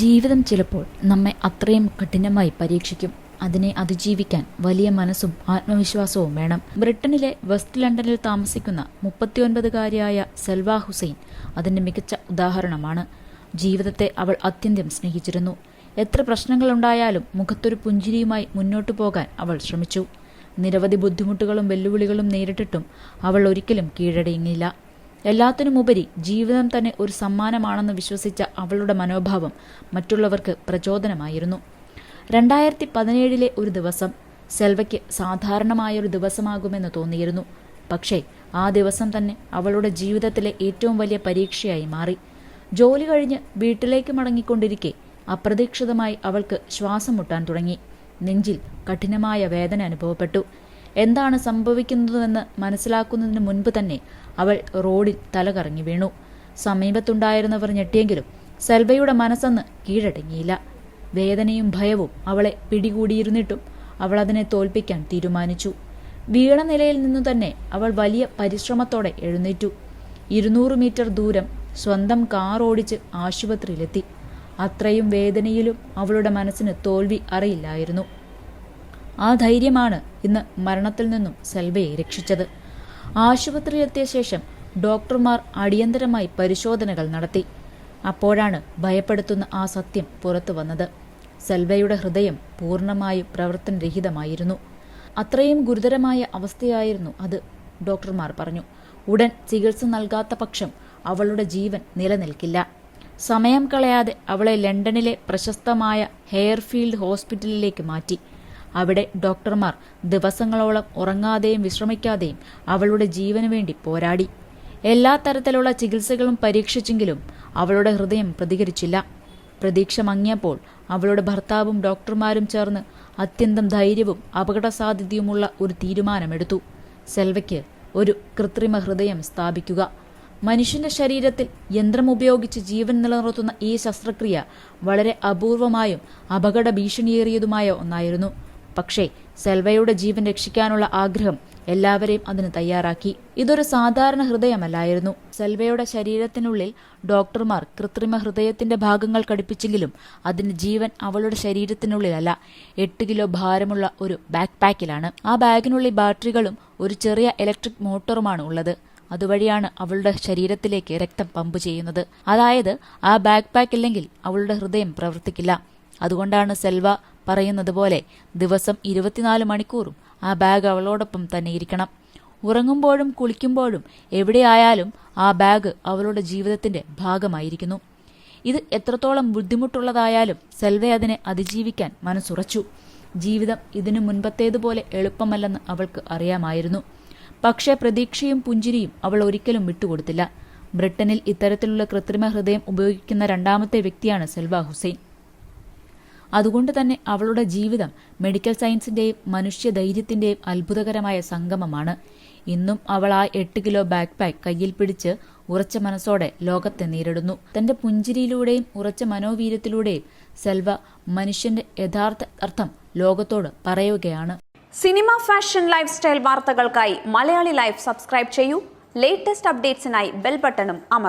ജീവിതം ചിലപ്പോൾ നമ്മെ അത്രയും കഠിനമായി പരീക്ഷിക്കും. അതിനെ അതിജീവിക്കാൻ വലിയ മനസ്സും ആത്മവിശ്വാസവും വേണം. ബ്രിട്ടനിലെ വെസ്റ്റ് ലണ്ടനിൽ താമസിക്കുന്ന മുപ്പത്തിയൊൻപതുകാരിയായ സെൽവ ഹുസൈൻ അതിന്റെ മികച്ച ഉദാഹരണമാണ്. ജീവിതത്തെ അവൾ അത്യന്തം സ്നേഹിച്ചിരുന്നു. എത്ര പ്രശ്നങ്ങളുണ്ടായാലും മുഖത്തൊരു പുഞ്ചിരിയുമായി മുന്നോട്ടു പോകാൻ അവൾ ശ്രമിച്ചു. നിരവധി ബുദ്ധിമുട്ടുകളും വെല്ലുവിളികളും നേരിട്ടിട്ടും അവൾ ഒരിക്കലും കീഴടങ്ങിയില്ല. എല്ലാത്തിനുമുപരി ജീവിതം തന്നെ ഒരു സമ്മാനമാണെന്ന് വിശ്വസിച്ച അവളുടെ മനോഭാവം മറ്റുള്ളവർക്ക് പ്രചോദനമായിരുന്നു. രണ്ടായിരത്തി പതിനേഴിലെ ഒരു ദിവസം സെൽവയ്ക്ക് സാധാരണമായൊരു ദിവസമാകുമെന്ന് തോന്നിയിരുന്നു. പക്ഷേ ആ ദിവസം തന്നെ അവളുടെ ജീവിതത്തിലെ ഏറ്റവും വലിയ പരീക്ഷയായി മാറി. ജോലി കഴിഞ്ഞ് വീട്ടിലേക്ക് മടങ്ങിക്കൊണ്ടിരിക്കെ അപ്രതീക്ഷിതമായി അവൾക്ക് ശ്വാസം മുട്ടാൻ തുടങ്ങി. നെഞ്ചിൽ കഠിനമായ വേദന അനുഭവപ്പെട്ടു. എന്താണ് സംഭവിക്കുന്നതെന്ന് മനസ്സിലാക്കുന്നതിന് മുൻപ് തന്നെ അവൾ റോഡിൽ തലകറങ്ങി വീണു. സമീപത്തുണ്ടായിരുന്നവർ ഞെട്ടിയെങ്കിലും സെൽവയുടെ മനസ്സന്ന് കീഴടങ്ങിയില്ല. വേദനയും ഭയവും അവളെ പിടികൂടിയിരുന്നിട്ടും അവൾ അതിനെ തോൽപ്പിക്കാൻ തീരുമാനിച്ചു. വീണ നിലയിൽ നിന്നു തന്നെ അവൾ വലിയ പരിശ്രമത്തോടെ എഴുന്നേറ്റു. ഇരുന്നൂറ് മീറ്റർ ദൂരം സ്വന്തം കാർ ഓടിച്ച് ആശുപത്രിയിലെത്തി. അത്രയും വേദനയിലും അവളുടെ മനസ്സിന് തോൽവി അറിയില്ലായിരുന്നു. ആ ധൈര്യമാണ് ഇന്ന് മരണത്തിൽ നിന്നും സെൽവയെ രക്ഷിച്ചത്. ആശുപത്രിയിലെത്തിയ ശേഷം ഡോക്ടർമാർ അടിയന്തരമായി പരിശോധനകൾ നടത്തി. അപ്പോഴാണ് ഭയപ്പെടുത്തുന്ന ആ സത്യം പുറത്തു വന്നത്. സെൽവയുടെ ഹൃദയം പൂർണമായും പ്രവർത്തനരഹിതമായിരുന്നു. അത്രയും ഗുരുതരമായ അവസ്ഥയായിരുന്നു അത് ഡോക്ടർമാർ പറഞ്ഞു. ഉടൻ ചികിത്സ നൽകാത്ത പക്ഷം അവളുടെ ജീവൻ നിലനിൽക്കില്ല. സമയം കളയാതെ അവളെ ലണ്ടനിലെ പ്രശസ്തമായ ഹെയർഫീൽഡ് ഹോസ്പിറ്റലിലേക്ക് മാറ്റി. അവിടെ ഡോക്ടർമാർ ദിവസങ്ങളോളം ഉറങ്ങാതെയും വിശ്രമിക്കാതെയും അവളുടെ ജീവന് വേണ്ടി പോരാടി. എല്ലാ തരത്തിലുള്ള ചികിത്സകളും പരീക്ഷിച്ചെങ്കിലും അവളുടെ ഹൃദയം പ്രതികരിച്ചില്ല. പ്രതീക്ഷ മങ്ങിയപ്പോൾ അവളുടെ ഭർത്താവും ഡോക്ടർമാരും ചേർന്ന് അത്യന്തം ധൈര്യവും അപകടസാധ്യതയുമുള്ള ഒരു തീരുമാനമെടുത്തു. സെൽവയ്ക്ക് ഒരു കൃത്രിമ ഹൃദയം സ്ഥാപിക്കുക. മനുഷ്യന്റെ ശരീരത്തിൽ യന്ത്രം ഉപയോഗിച്ച് ജീവൻ നിലനിർത്തുന്ന ഈ ശസ്ത്രക്രിയ വളരെ അപൂർവമായും അപകട ഭീഷണിയേറിയതുമായ ഒന്നായിരുന്നു. പക്ഷേ സെൽവയുടെ ജീവൻ രക്ഷിക്കാനുള്ള ആഗ്രഹം എല്ലാവരെയും അതിന് തയ്യാറാക്കി. ഇതൊരു സാധാരണ ഹൃദയമല്ലായിരുന്നു. സെൽവയുടെ ശരീരത്തിനുള്ളിൽ ഡോക്ടർമാർ കൃത്രിമ ഹൃദയത്തിന്റെ ഭാഗങ്ങൾ കടിപ്പിച്ചെങ്കിലും അതിന്റെ ജീവൻ അവളുടെ ശരീരത്തിനുള്ളിലല്ല. എട്ട് കിലോ ഭാരമുള്ള ഒരു ബാക്ക് പാക്കിലാണ് ആ ബാഗിനുള്ളിൽ ബാറ്ററികളും ഒരു ചെറിയ ഇലക്ട്രിക് മോട്ടോറുമാണ് ഉള്ളത്. അതുവഴിയാണ് അവളുടെ ശരീരത്തിലേക്ക് രക്തം പമ്പ് ചെയ്യുന്നത്. അതായത് ആ ബാക്ക് പാക്ക് ഇല്ലെങ്കിൽ അവളുടെ ഹൃദയം പ്രവർത്തിക്കില്ല. അതുകൊണ്ടാണ് സെൽവ പറയുന്നത് പോലെ ദിവസം ഇരുപത്തിനാല് മണിക്കൂറും ആ ബാഗ് അവളോടൊപ്പം തന്നെ ഇരിക്കണം. ഉറങ്ങുമ്പോഴും കുളിക്കുമ്പോഴും എവിടെയായാലും ആ ബാഗ് അവളുടെ ജീവിതത്തിന്റെ ഭാഗമായിരിക്കുന്നു. ഇത് എത്രത്തോളം ബുദ്ധിമുട്ടുള്ളതായാലും സെൽവെ അതിനെ അതിജീവിക്കാൻ മനസ്സുറച്ചു. ജീവിതം ഇതിനു മുൻപത്തേതുപോലെ എളുപ്പമല്ലെന്ന് അവൾക്ക് അറിയാമായിരുന്നു. പക്ഷേ പ്രതീക്ഷയും പുഞ്ചിരിയും അവൾ ഒരിക്കലും വിട്ടുകൊടുത്തില്ല. ബ്രിട്ടനിൽ ഇത്തരത്തിലുള്ള കൃത്രിമ ഹൃദയം ഉപയോഗിക്കുന്ന രണ്ടാമത്തെ വ്യക്തിയാണ് സെൽവ ഹുസൈൻ. അതുകൊണ്ട് തന്നെ അവളുടെ ജീവിതം മെഡിക്കൽ സയൻസിന്റെയും മനുഷ്യ ധൈര്യത്തിന്റെയും അത്ഭുതകരമായ സംഗമമാണ്. ഇന്നും അവൾ ആ എട്ട് കിലോ ബാക്ക് പാക്ക് കയ്യിൽ പിടിച്ച് ഉറച്ച മനസ്സോടെ ലോകത്തെ നേരിടുന്നു. തന്റെ പുഞ്ചിരിയിലൂടെയും ഉറച്ച മനോവീര്യത്തിലൂടെയും സെൽവ മനുഷ്യന്റെ യഥാർത്ഥ അർത്ഥം ലോകത്തോട് പറയുകയാണ്. സിനിമ ഫാഷൻ ലൈഫ് സ്റ്റൈൽ വാർത്തകൾക്കായി മലയാളി ലൈഫ് സബ്സ്ക്രൈബ് ചെയ്യൂ. ലേറ്റസ്റ്റ് അപ്ഡേറ്റ്സിനായി ബെൽ ബട്ടണും അമർ